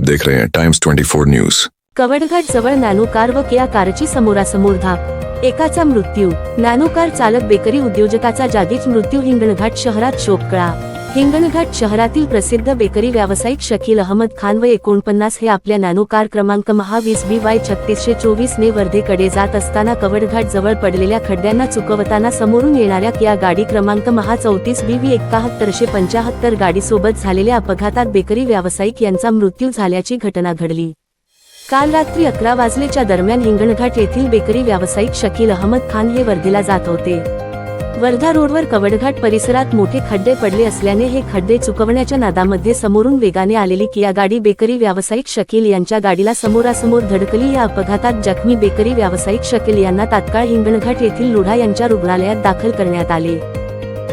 देख रहे हैं टाइम्स 24 न्यूज कवडघाट जवळ नॅनो कार व किया कारची समोरासमोर धाप एकाचा मृत्यू. नॅनो कार चालक बेकरी उद्योजकाचा जागीच मृत्यू हिंगणघाट शहरात शोककळा. हिंगणघाट शहरातील प्रसिद्ध बेकरी व्यावसायिक शकील अहमद खान व एकोणपन्नास हे आपल्या नॅनो कार क्रमांक महावीस बी वाय छत्तीसशे चोवीस ने वर्धेकडे जात असताना कवडघाट जवळ पडलेल्या खड्ड्यांना चुकवताना समोरून येणाऱ्या या गाडी क्रमांक महा चौतीस बी व्ही एकाहत्तरशे पंचाहत्तर गाडीसोबत झालेल्या अपघातात बेकरी व्यावसायिक यांचा मृत्यू झाल्याची घटना घडली. काल रात्री अकरा वाजलेच्या दरम्यान हिंगणघाट येथील बेकरी व्यावसायिक शकील अहमद खान हे वर्धेला जात होते. वर्धा रोडवर कवडघाट परिसरात मोठे खड्डे पडले असल्याने हे खड्डे चुकवण्याच्या नादामध्ये समोरून वेगाने आलेली किया गाडी बेकरी व्यावसायिक शकील यांच्या गाडीला समोरासमोर धडकली. या अपघातात जखमी बेकरी व्यावसायिक शकील यांना तात्काळ हिंगणघाट येथील लोढा यांच्या रुग्णालयात दाखल करण्यात आले.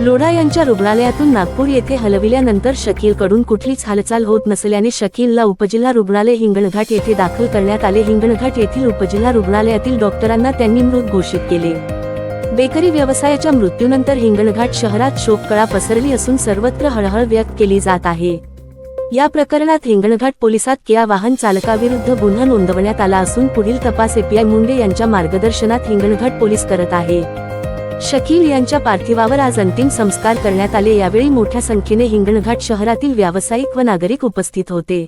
लोढा यांच्या रुग्णालयातून नागपूर येथे हलविल्यानंतर शकीलकडून कुठलीच हालचाल होत नसल्याने शकीलला उपजिल्हा रुग्णालय हिंगणघाट येथे दाखल करण्यात आले. हिंगणघाट येथील उपजिल्हा रुग्णालयातील डॉक्टरांना त्यांनी मृत घोषित केले. बेकरी व्यवसायाच्या मृत्यूनंतर हिंगणघाट शहरात शोककळा पसरली असून सर्वत्र हळहळ व्यक्त केली जात आहे. या प्रकरणात हिंगणघाट पोलिसात किया वाहन चालकाविरुद्ध गुन्हा नोंदवण्यात आला असून पुढील तपास एपीआय मुंडे यांच्या मार्गदर्शनात हिंगणघाट पोलीस करत आहे. शकील यांच्या पार्थिवावर आज अंतिम संस्कार करण्यात आले यावेळी मोठ्या संख्येने हिंगणघाट शहरातील व्यावसायिक व नागरिक उपस्थित होते.